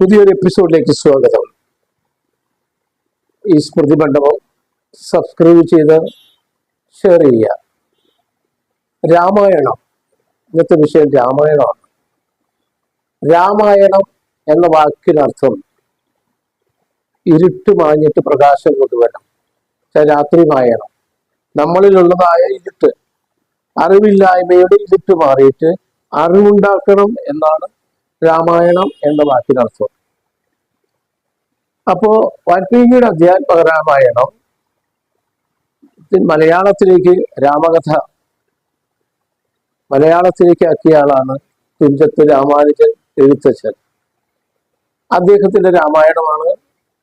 പുതിയൊരു എപ്പിസോഡിലേക്ക് സ്വാഗതം. ഈ സ്മൃതി മണ്ഡപം സബ്സ്ക്രൈബ് ചെയ്ത് ഷെയർ ചെയ്യുക. രാമായണം. ഇന്നത്തെ വിഷയം രാമായണമാണ്. രാമായണം എന്ന വാക്കിനർത്ഥം ഇരുട്ട് മാഞ്ഞിട്ട് പ്രകാശം കൊണ്ടുവരണം. രാത്രി മായണം. നമ്മളിലുള്ളതായ ഇരുട്ട്. അറിവില്ലായ്മയുടെ ഇരുട്ട് മാറിയിട്ട് അറിവുണ്ടാക്കണം എന്നാണ് രാമായണം എന്ന വാക്കിനർത്ഥം അപ്പോ വാൽമീകിയുടെ അധ്യാത്മക രാമായണം മലയാളത്തിലേക്ക് രാമകഥ. മലയാളത്തിലേക്ക് ആക്കിയ ആളാണ് തുഞ്ചത്ത് രാമാനുജൻ എഴുത്തച്ഛൻ. അദ്ദേഹത്തിന്റെ രാമായണമാണ്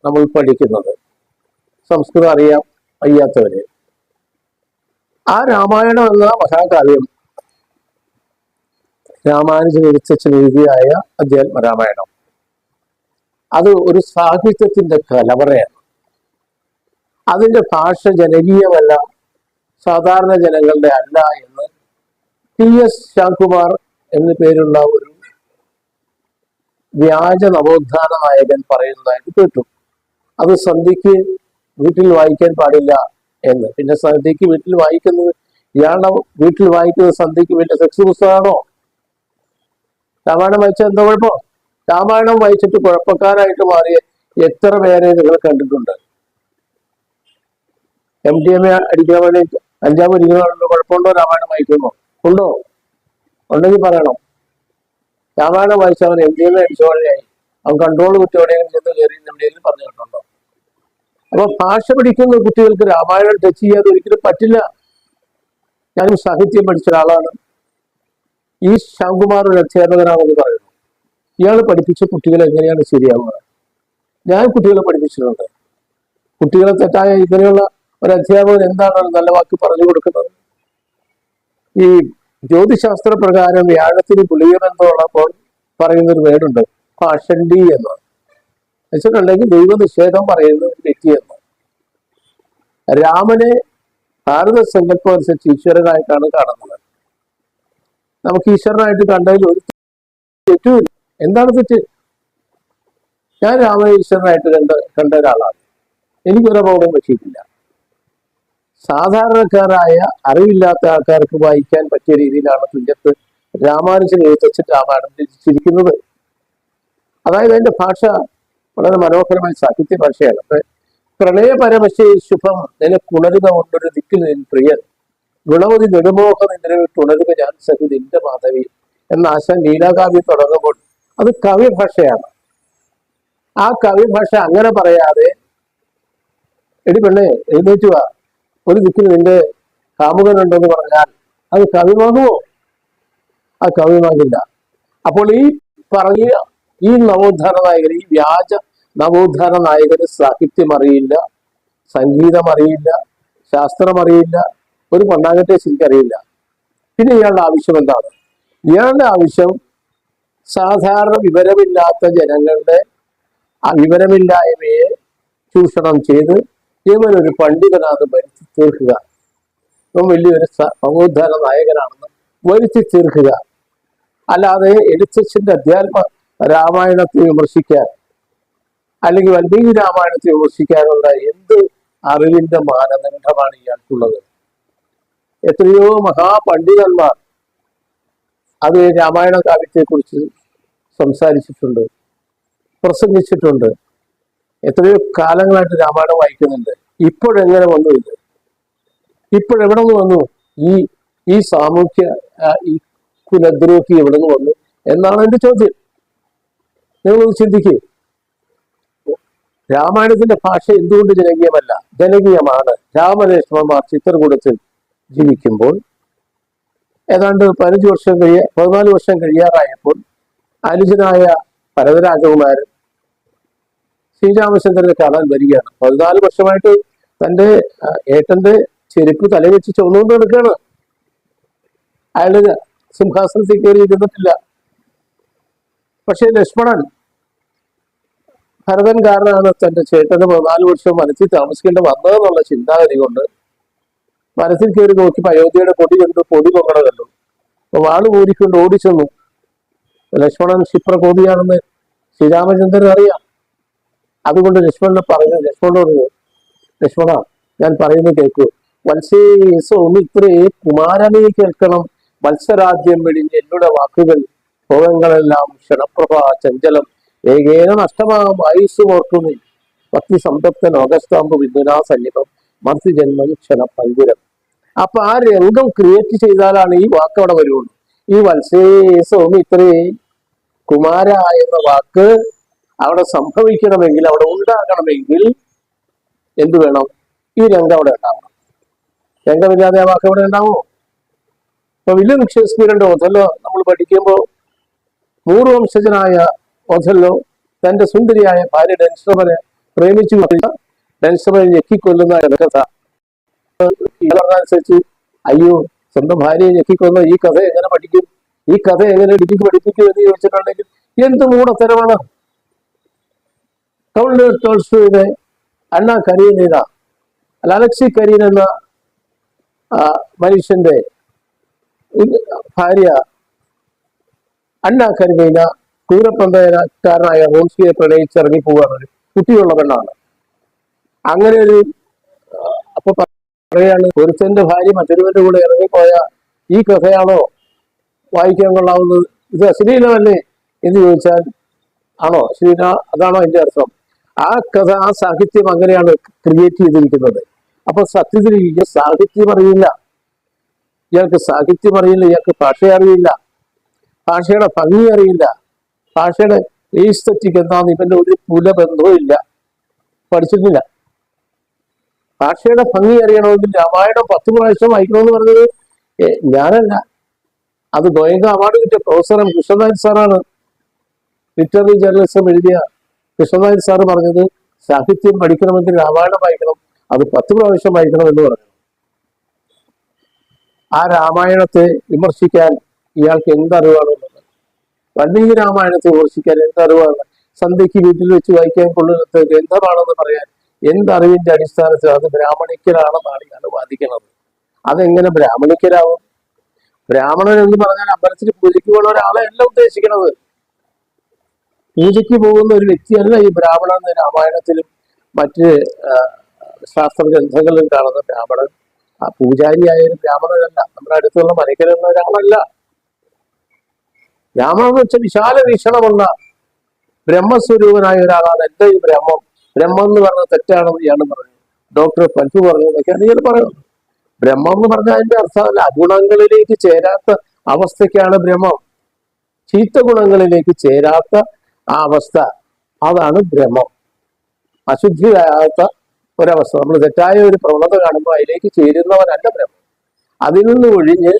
നമ്മൾ പഠിക്കുന്നത്. സംസ്കൃതം അറിയാം അയ്യാത്തവരെ. ആ രാമായണം എന്ന മഹാകാവ്യം രാമാനുജൻ എഴുത്തച്ഛൻ എഴുതിയായ അധ്യാത്മ രാമായണം. അത് ഒരു സാഹിത്യത്തിന്റെ കലവറയാണ്. അതിന്റെ ഭാഷ ജനകീയമല്ല സാധാരണ ജനങ്ങളുടെ അല്ല എന്ന് ടി എസ് ശ്യാംകുമാർ എന്നു പേരുള്ള ഒരു വ്യാജ നവോത്ഥാന നായകൻ പറയുന്നതായിട്ട് കേട്ടു. അത് സന്ധ്യക്ക് വീട്ടിൽ വായിക്കാൻ പാടില്ല എന്ന്. പിന്നെ സന്ധ്യക്ക് വീട്ടിൽ വായിക്കുന്നത് ഇയാളുടെ വീട്ടിൽ വായിക്കുന്നത് സന്ധ്യക്ക് വീട്ടിൽ സെക്സ് പുസ്തകമാണോ? രാമായണം വായിച്ചാൽ എന്താ കുഴപ്പം? രാമായണം വായിച്ചിട്ട് കുഴപ്പക്കാരായിട്ട് മാറിയ എത്ര പേരെ നിങ്ങൾ കണ്ടിട്ടുണ്ട്? എം ഡി എം എ അടിക്കാൻ വേണ്ടി അഞ്ചാം ഇരിക്കുന്ന കുഴപ്പമുണ്ടോ രാമായണം വായിക്കുമോ ഉണ്ടോ? ഉണ്ടെങ്കിൽ പറയണം. രാമായണം വായിച്ചവൻ എം ഡി എം എ അടിച്ച വഴിയായി അവൻ കൺട്രോൾ കുട്ടി എവിടെയെങ്കിലും ചെന്ന് കയറി എവിടെയെങ്കിലും പറഞ്ഞു കേട്ടുണ്ടോ അപ്പൊ ഭാഷ പഠിക്കുന്ന കുട്ടികൾക്ക് രാമായണം ടച്ച് ചെയ്യാതെ ഒരിക്കലും പറ്റില്ല. ഞാനും സാഹിത്യം പഠിച്ച ഒരാളാണ്. ഈ ശ്യാംകുമാർ ഒരു അധ്യാപകനാണെന്ന് പറയുന്നു. ഇയാൾ പഠിപ്പിച്ച കുട്ടികൾ എങ്ങനെയാണ് ശരിയാവുക? ഞാൻ കുട്ടികളെ പഠിപ്പിച്ചിട്ടുണ്ട്. കുട്ടികളെ തെറ്റായ ഇങ്ങനെയുള്ള ഒരു അധ്യാപകൻ എന്താണ് നല്ല വാക്ക് പറഞ്ഞു കൊടുക്കുന്നത്? ഈ ജ്യോതിശാസ്ത്ര പ്രകാരം വ്യാഴത്തിന് പുളിയമെന്നുള്ളപ്പോൾ പറയുന്ന ഒരു വേടുണ്ട്. പാഷണ്ടി എന്ന്. വെച്ചിട്ടുണ്ടെങ്കിൽ ദൈവനിഷേധം പറയുന്ന ഒരു വ്യക്തി എന്ന്. രാമനെ ഭാരത സങ്കല്പം അനുസരിച്ച് ഈശ്വരനായിട്ടാണ് കാണുന്നത്. നമുക്ക് ഈശ്വരനായിട്ട് കണ്ടതിൽ ഒരു തെറ്റുമില്ല എന്താണ് തെറ്റ്? ഞാൻ രാമനെ ഈശ്വരനായിട്ട് കണ്ട കണ്ട ഒരാളാണ്. എനിക്കൊരു അപകടം പറ്റിയിട്ടില്ല. സാധാരണക്കാരായ അറിവില്ലാത്ത ആൾക്കാർക്ക് വായിക്കാൻ പറ്റിയ രീതിയിലാണ് തുഞ്ചത്ത് രാമാനുജൻ എഴുത്തച്ഛൻ രാമായണം രചിച്ചിരിക്കുന്നത് അതായത് അതിന്റെ ഭാഷ വളരെ മനോഹരമായ സാഹിത്യ ഭാഷയാണ്. പ്രണയ പരമശേ ശുഭം നിനക്കുണരുക കൊണ്ടൊരു ദിക്കിൽ നിൻ പ്രിയൻ. ഗുണവതി നെടുമോഹം എന്നൊരു തുടരുക ഞാൻ സഹി നിന്റെ മാധവി എന്ന ആശാൻ ലീലാകാവ്യ തുടങ്ങുമ്പോൾ അത് കവി ഭാഷയാണ്. ആ കവി ഭാഷ അങ്ങനെ പറയാതെ എടി പെണ്ണേ എഴുന്നേറ്റ് വാ. ഒരു ദിക്കിൽ നിന്റെ കാമുകനുണ്ടെന്ന് പറഞ്ഞാൽ അത് കവിമാകുമോ ആ കവിമാകില്ല അപ്പോൾ ഈ പറഞ്ഞ ഈ നവോത്ഥാന നായകൻ ഈ വ്യാജ നവോത്ഥാന നായകന് സാഹിത്യം അറിയില്ല സംഗീതം അറിയില്ല ശാസ്ത്രം അറിയില്ല ഒരു പണ്ടാകട്ടെ ശരിക്കറിയില്ല പിന്നെ ഇയാളുടെ ആവശ്യം എന്താണ്? ഇയാളുടെ ആവശ്യം സാധാരണ വിവരമില്ലാത്ത ജനങ്ങളുടെ വിവരമില്ലായ്മയെ ചൂഷണം ചെയ്ത് ഇവനൊരു പണ്ഡിതനാണ് വരുത്തി തീർക്കുക. ഇവൻ വലിയൊരു നവോത്ഥാന നായകനാണെന്ന് വരുത്തി തീർക്കുക. അല്ലാതെ എഴുത്തച്ഛന്റെ അധ്യാത്മ രാമായണത്തെ വിമർശിക്കാൻ അല്ലെങ്കിൽ വാൽമീകി രാമായണത്തെ വിമർശിക്കാനുള്ള എന്ത് അറിവിന്റെ മാനദണ്ഡമാണ് ഇയാൾക്കുള്ളത്? എത്രയോ മഹാപണ്ഡിതന്മാർ അത് രാമായണ കാവ്യത്തെക്കുറിച്ച് സംസാരിച്ചിട്ടുണ്ട് പ്രസംഗിച്ചിട്ടുണ്ട്. എത്രയോ കാലങ്ങളായിട്ട് രാമായണം വായിക്കുന്നുണ്ട്. ഇപ്പോഴെങ്ങനെ വന്നു ഇത്? ഇപ്പോഴെവിടെ നിന്ന് വന്നു? ഈ ഈ സാമൂഹ്യ ഈ കുലദ്രോഹി എവിടെ നിന്ന് വന്നു എന്നാണ് എന്റെ ചോദ്യം. നിങ്ങളൊന്ന് ചിന്തിക്കേ. രാമായണത്തിന്റെ ഭാഷ എന്തുകൊണ്ട് ജനകീയമല്ല? ജനകീയമാണ്. രാമലക്ഷ്മണന്മാർ ചിത്രകൂടത്തിൽ ജീവിക്കുമ്പോൾ ഏതാണ്ട് പതിനഞ്ച് വർഷം കഴിയ പതിനാല് വർഷം കഴിയാറായപ്പോൾ അനുജനായ ഭരതരാജകുമാരൻ ശ്രീരാമചന്ദ്രനെ കാണാൻ വരികയാണ്. പതിനാല് വർഷമായിട്ട് തന്റെ ഏട്ടന്റെ ചെരുപ്പ് തലവെച്ച് ചുമന്നുകൊണ്ട് എടുക്കുകയാണ് അയാൾ സിംഹാസനത്തിൽ കയറി ഇരുന്നിട്ടില്ല. പക്ഷേ ലക്ഷ്മണൻ ഭരതൻ കാരനാണ് തന്റെ ചേട്ടന് പതിനാല് വർഷം മനസ്സിൽ താമസിക്കേണ്ടി വന്നതെന്നുള്ള ചിന്താഗതി കൊണ്ട് മനസ്സിൽ കയറി നോക്കിയപ്പോ അയോധ്യയുടെ കൊടി കണ്ടു പൊടി പൊങ്ങണതല്ലോ. അപ്പൊ വാൾ കൂരിക്കൊണ്ട് ഓടിച്ചെന്നു. ലക്ഷ്മണൻ ക്ഷിപ്രകോപിയാണെന്ന് ശ്രീരാമചന്ദ്രൻ അറിയാം. അതുകൊണ്ട് ലക്ഷ്മണനെ പറഞ്ഞു ലക്ഷ്മണൻ പറഞ്ഞു ലക്ഷ്മണ ഞാൻ പറയുന്നു കേൾക്കൂ വത്സേ സൗമിത്രേ കുമാരനെ കേൾക്കണം. മത്സരാജ്യം വെടിഞ്ഞ് എന്നോട് വാക്കുകൾ ഭോഗങ്ങളെല്ലാം ക്ഷണപ്രഭ ചഞ്ചലം. ഏകേന നഷ്ടമാകും ആയുസ് ഓർക്കുന്നു. ഭക്തി സംതപ്തൻ ഓഗസ്താമ്പ് വിദ്യുനാ സന്നിപം മത്സ്യജന്മം ക്ഷണപങ്കുരം അപ്പൊ ആ രംഗം ക്രിയേറ്റ് ചെയ്താലാണ് ഈ വാക്ക് അവിടെ വരുള്ളൂ. ഈ വത്സേ സൗമിത്രേ കുമാര എന്ന വാക്ക് അവിടെ സംഭവിക്കണമെങ്കിൽ അവിടെ ഉണ്ടാകണമെങ്കിൽ എന്തു വേണം? ഈ രംഗം അവിടെ ഉണ്ടാവണം. രംഗമില്ലാതെ ആ വാക്ക് അവിടെ ഉണ്ടാവുമോ അപ്പൊ വില്യം ഷേക്സ്പിയറിന്റെ ഒഥല്ലോ നമ്മൾ പഠിക്കുമ്പോൾ പൂർവംശജനായ ഒഥല്ലോ തന്റെ സുന്ദരിയായ ഭാര്യ ഡെൻസ്റ്റബനെ പ്രേമിച്ചു. കൊണ്ടില്ല ഡെൻസ്റ്റമനെ ഞെക്കിക്കൊല്ലുന്ന കഥ ഈ പറഞ്ഞനുസരിച്ച് അയ്യോ സ്വന്തം ഭാര്യയെ ഞെക്കിക്കൊന്ന് ഈ കഥ എങ്ങനെ പഠിക്കും? ഈ കഥ എങ്ങനെ ഡിഗ്രിക്ക് പഠിപ്പിക്കും എന്ന് ചോദിച്ചിട്ടുണ്ടെങ്കിൽ എന്ത് മൂടത്തരമാണ് ടോൾസ്റ്റോയുടെ അണ്ണ കരീനീന അല്ല അലക്സി കരീൻ എന്ന മനുഷ്യന്റെ ഭാര്യ അണ്ണ കരീന ക്രൂരപ്രന്തകാരനായ റോംസ്കിയെ പ്രണയിച്ചിറങ്ങി ഒരു കുട്ടിയുള്ള പെണ്ണാണ്. അങ്ങനെ ഒരു അപ്പൊ പറയാണ് ഒരുത്തന്റെ ഭാര്യ മറ്റൊരുവന്റെ കൂടെ ഇറങ്ങിപ്പോയ ഈ കഥയാണോ വായിക്കാൻ കൊള്ളാവുന്നത്? ഇത് അശ്ലീലമല്ലേ എന്ന് ചോദിച്ചാൽ ആണോ? അശ്ലീല അതാണോ എന്റെ അർത്ഥം? ആ കഥ ആ സാഹിത്യം അങ്ങനെയാണ് ക്രിയേറ്റ് ചെയ്തിരിക്കുന്നത്. അപ്പൊ സത്യത്തിൽ സാഹിത്യം അറിയില്ല. ഇയാൾക്ക് സാഹിത്യം അറിയില്ല ഇയാൾക്ക് ഭാഷ അറിയില്ല. ഭാഷയുടെ ഭംഗി അറിയില്ല. ഭാഷയുടെ എയ്സ്തറ്റിക് എന്താന്ന് ഇവന്റെ ഒരു പുലബന്ധവും ഇല്ല. പഠിച്ചിട്ടില്ല ഭാഷയുടെ ഭംഗി അറിയണമെങ്കിൽ രാമായണം പത്ത് പ്രാവശ്യം വായിക്കണമെന്ന് പറഞ്ഞത് ഞാനല്ല. അത് ഗോയങ്ക അവാർഡ് കിട്ടിയ പ്രൊഫസർ എം കൃഷ്ണനായർ സാറാണ്. ലിറ്റററി ജേർണലിസം എഴുതിയ കൃഷ്ണനായർ സാർ പറഞ്ഞത് സാഹിത്യം പഠിക്കണമെങ്കിൽ രാമായണം വായിക്കണം അത് പത്ത് പ്രാവശ്യം വായിക്കണം എന്ന് പറഞ്ഞു. ആ രാമായണത്തെ വിമർശിക്കാൻ ഇയാൾക്ക് എന്തറിവാണുള്ളത് വാൽമീകി രാമായണത്തെ വിമർശിക്കാൻ എന്തറിവാണ്? സന്ധ്യയ്ക്ക് വീട്ടിൽ വെച്ച് വായിക്കാൻ കൊള്ളുന്നത് ഗ്രന്ഥമാണെന്ന് പറയാൻ എന്തറിവിന്റെ അടിസ്ഥാനത്തിൽ അത് ബ്രാഹ്മണിക്കലാണെന്നാണ് ഇയാൾ വാദിക്കുന്നത്. അതെങ്ങനെ ബ്രാഹ്മണിക്കലാവും ബ്രാഹ്മണൻ എന്ന് പറഞ്ഞാൽ അമ്പലത്തിൽ പൂജയ്ക്ക് പോകുന്ന ഒരാളെ അല്ല ഉദ്ദേശിക്കുന്നത്. പൂജയ്ക്ക് പോകുന്ന ഒരു വ്യക്തിയല്ല ഈ ബ്രാഹ്മണൻ എന്ന് രാമായണത്തിലും മറ്റ് ശാസ്ത്ര ഗ്രന്ഥങ്ങളിലും കാണുന്ന ബ്രാഹ്മണൻ. ആ പൂജാരിയായ ഒരു ബ്രാഹ്മണനല്ല. നമ്മുടെ അടുത്തുള്ള മനക്കലെന്ന ഒരാളല്ല. ബ്രാഹ്മണൻ എന്ന് വെച്ചാൽ വിശാല വീക്ഷണമുള്ള ബ്രഹ്മസ്വരൂപനായ ഒരാളാണ് എന്റെ ഈ ബ്രഹ്മം. ബ്രഹ്മം എന്ന് പറഞ്ഞത് തെറ്റാണെന്ന് ഇയാൾ പറഞ്ഞു. ഡോക്ടർ പഞ്ചു പറഞ്ഞതൊക്കെയാണ് ഇയാൾ പറയുന്നത് ബ്രഹ്മം എന്ന് പറഞ്ഞാൽ അതിന്റെ അർത്ഥമല്ല. അഗുണങ്ങളിലേക്ക് ചേരാത്ത അവസ്ഥയ്ക്കാണ് ബ്രഹ്മം. ചീത്ത ഗുണങ്ങളിലേക്ക് ചേരാത്ത ആ അവസ്ഥ. അതാണ് ബ്രഹ്മം. അശുദ്ധിയാകാത്ത ഒരവസ്ഥ. നമ്മൾ തെറ്റായ ഒരു പ്രവണത കാണുമ്പോൾ അതിലേക്ക് ചേരുന്നവരല്ല ബ്രഹ്മം. അതിൽ നിന്ന് ഒഴിഞ്ഞ്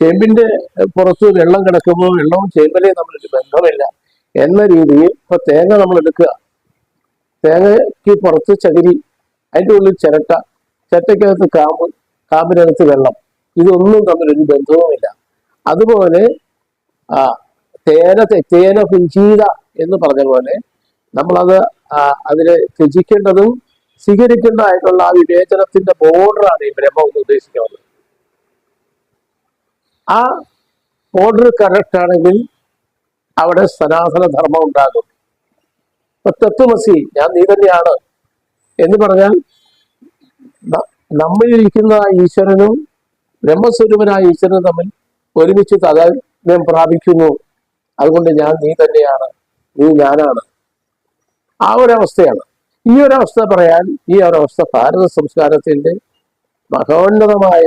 ചേമ്പിന്റെ പുറത്ത് വെള്ളം കിടക്കുമ്പോൾ വെള്ളവും ചേമ്പലയും തമ്മിലൊരു ബന്ധമില്ല എന്ന രീതിയിൽ ഇപ്പൊ തേങ്ങ നമ്മൾ എടുക്കുക തേങ്ങയ്ക്ക് പുറത്ത് ചകിരി അതിന്റെ ഉള്ളിൽ ചിരട്ട ചിരട്ടയ്ക്കകത്ത് കാമ്പ് കാമ്പിനകത്ത് വെള്ളം. ഇതൊന്നും തമ്മിലൊരു ബന്ധവുമില്ല. അതുപോലെ ആ തേന തേന പുഞ്ചീത എന്ന് പറഞ്ഞ പോലെ നമ്മളത് അതിനെ ത്യജിക്കേണ്ടതും സ്വീകരിക്കേണ്ടതായിട്ടുള്ള ആ വിവേചനത്തിന്റെ ബോർഡറാണ് ഈ ബ്രഹ്മം ഉദ്ദേശിക്കുന്നത്. ആ ബോർഡർ കറക്റ്റ് ആണെങ്കിൽ അവിടെ സനാതന ധർമ്മം ഉണ്ടാകും. തത്വമസി ഞാൻ നീ തന്നെയാണ്. എന്ന് പറഞ്ഞാൽ നമ്മളിരിക്കുന്ന ഈശ്വരനും ബ്രഹ്മസ്വരൂപനായ ഈശ്വരനും തമ്മിൽ ഒരുമിച്ച് താതാത്മ്യം പ്രാപിക്കുന്നു. അതുകൊണ്ട് ഞാൻ നീ തന്നെയാണ്. നീ ഞാനാണ്. ആ ഒരവസ്ഥയാണ്. ഈ ഒരവസ്ഥ പറയാൻ ഈ ഒരവസ്ഥ ഭാരത സംസ്കാരത്തിന്റെ മഹോന്നതമായ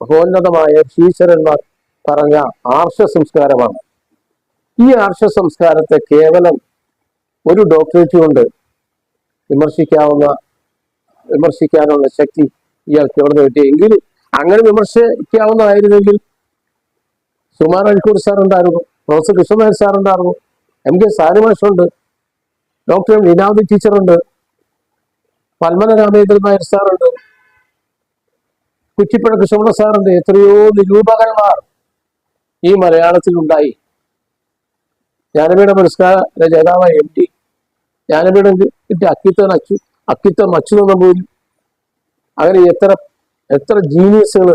മഹോന്നതമായ ഈശ്വരന്മാർ പറഞ്ഞ ആർഷ സംസ്കാരമാണ്. ഈ ആർഷ സംസ്കാരത്തെ കേവലം ഒരു ഡോക്ടറേറ്റ് കൊണ്ട് വിമർശിക്കാവുന്ന വിമർശിക്കാനുള്ള ശക്തി ഇയാൾക്ക് എവിടെ നിന്ന് അങ്ങനെ വിമർശിക്കാവുന്നതായിരുന്നെങ്കിൽ സുമാർ അഴിക്കൂർ സാർ ഉണ്ടായിരുന്നു പ്രൊഫസർ കൃഷ്ണനായർ സാർ ഉണ്ടായിരുന്നു എം കെ സാരിമാഷുണ്ട് ഡോക്ടർ ലീനാവതി ടീച്ചറുണ്ട് പത്മന രാമേന്ദ്രൻ നായർ സാറുണ്ട് കുറ്റിപ്പുഴ കൃഷ്ണപിള്ള സാറുണ്ട് എത്രയോ നിരൂപകന്മാർ ഈ മലയാളത്തിൽ ഉണ്ടായി ജ്ഞാനപീഠ പുരസ്കാര ജേതാവായ എം ടി ജ്ഞാനപീഠം കിട്ടിയ അക്കിത്തൻ അച്ചു അക്കിത്തം അച്യുതൻ പോലും അങ്ങനെ എത്ര എത്ര ജീനിയസുകൾ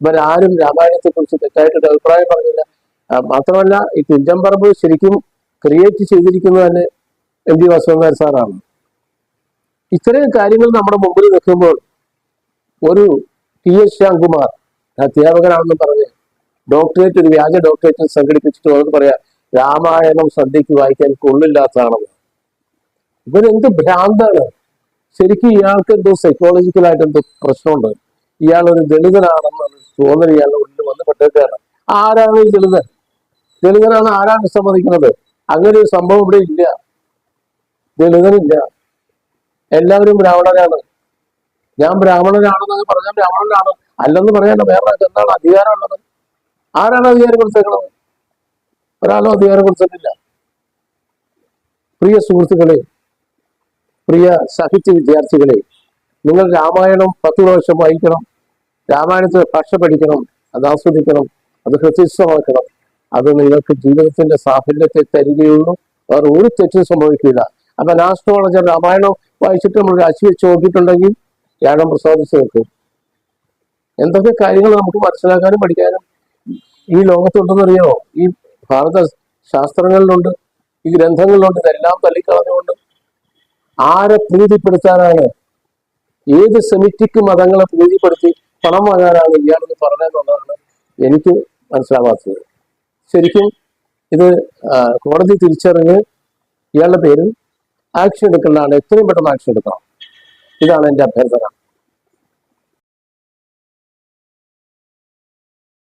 ഇവരാരും രാമായണത്തെ കുറിച്ച് തെറ്റായിട്ടൊരു അഭിപ്രായം പറഞ്ഞില്ല. മാത്രമല്ല ഈ തുഞ്ചൻ പറമ്പ് ശരിക്കും ക്രിയേറ്റ് ചെയ്തിരിക്കുന്നത് തന്നെ എം ഡി വാസുദേവൻ സാറാണ്. ഇത്രയും കാര്യങ്ങൾ നമ്മുടെ മുമ്പിൽ നിൽക്കുമ്പോൾ ഒരു ടി എസ് ശ്യാംകുമാർ അധ്യാപകനാണെന്ന് പറഞ്ഞ് ഡോക്ടറേറ്റ് ഒരു വ്യാജ ഡോക്ടറേറ്റ് സംഘടിപ്പിച്ചിട്ട് വന്നിട്ട് പറയാ രാമായണം സദ്യക്ക് വായിക്കാൻ കൊള്ളില്ലാത്തതാണെന്ന് ഇവരെന്ത് ഭ്രാന്താണ്? ശരിക്കും ഇയാൾക്ക് എന്തോ സൈക്കോളജിക്കലായിട്ട് എന്തോ പ്രശ്നമുണ്ട്. ഇയാൾ ഒരു ദളിതനാണെന്ന് തോന്നൽ ഇയാളുടെ ഉള്ളിൽ വന്ന് പെട്ടേക്കാണ് ആരാണ് ഈ ദളിതൻ? ദളിതനാണ് ആരാണ് സമ്മതിക്കുന്നത്? അങ്ങനെ ഒരു സംഭവം ഇവിടെ ഇല്ല. ദളിതനില്ല. എല്ലാവരും ബ്രാഹ്മണരാണ്. ഞാൻ ബ്രാഹ്മണനാണെന്ന് പറഞ്ഞാൽ ബ്രാഹ്മണനാണ്. അല്ലെന്ന് പറയാൻ വേറെ എന്താണ് അധികാരമുള്ളത്? ആരാണ് അധികാരം കൊടുത്തേക്കുന്നത് ഒരാളും അധികാരം കൊടുത്തിട്ടില്ല. പ്രിയ സുഹൃത്തുക്കളെ പ്രിയ സാഹിത്യ വിദ്യാർത്ഥികളെ നിങ്ങൾ രാമായണം പത്ത് പ്രാവശ്യം വായിക്കണം രാമായണത്തെ ഭാഷ പഠിക്കണം അത് ആസ്വദിക്കണം അത് ഹൃദയസ്ഥമാക്കണം അത് നിങ്ങൾക്ക് ജീവിതത്തിന്റെ സാഫല്യത്തെ തരികയുള്ളൂ വേറെ ഒരു തെറ്റും സംഭവിക്കില്ല. അപ്പൊ ലാസ്റ്റോളം രാമായണം വായിച്ചിട്ട് നമ്മൾ രാശി വെച്ച് നോക്കിയിട്ടുണ്ടെങ്കിൽ വ്യാഴം പ്രസാദിച്ചു നോക്കും. എന്തൊക്കെ കാര്യങ്ങൾ നമുക്ക് മനസ്സിലാക്കാനും പഠിക്കാനും ഈ ലോകത്തുണ്ടെന്നറിയോ? ഈ ഭാരത ശാസ്ത്രങ്ങളിലുണ്ട് ഈ ഗ്രന്ഥങ്ങളിലുണ്ട് ഇതെല്ലാം തള്ളിക്കളഞ്ഞുകൊണ്ട് ആരെ പ്രീതിപ്പെടുത്താനാണ് ഏത് സെമിറ്റിക് മതങ്ങളെ പ്രീതിപ്പെടുത്തി പണം വാങ്ങാനാണ് ഇയാളെന്ന് പറഞ്ഞതെന്നുള്ളതാണ് എനിക്ക് മനസ്സിലാവാത്തത്. ശരിക്കും ഇത് കോടതി തിരിച്ചറിഞ്ഞ് ഇയാളുടെ പേരിൽ ആക്ഷൻ എടുക്കേണ്ടതാണ് എത്രയും പെട്ടെന്ന് ആക്ഷൻ എടുക്കണം. ഇതാണ് എന്റെ അഭ്യർത്ഥന.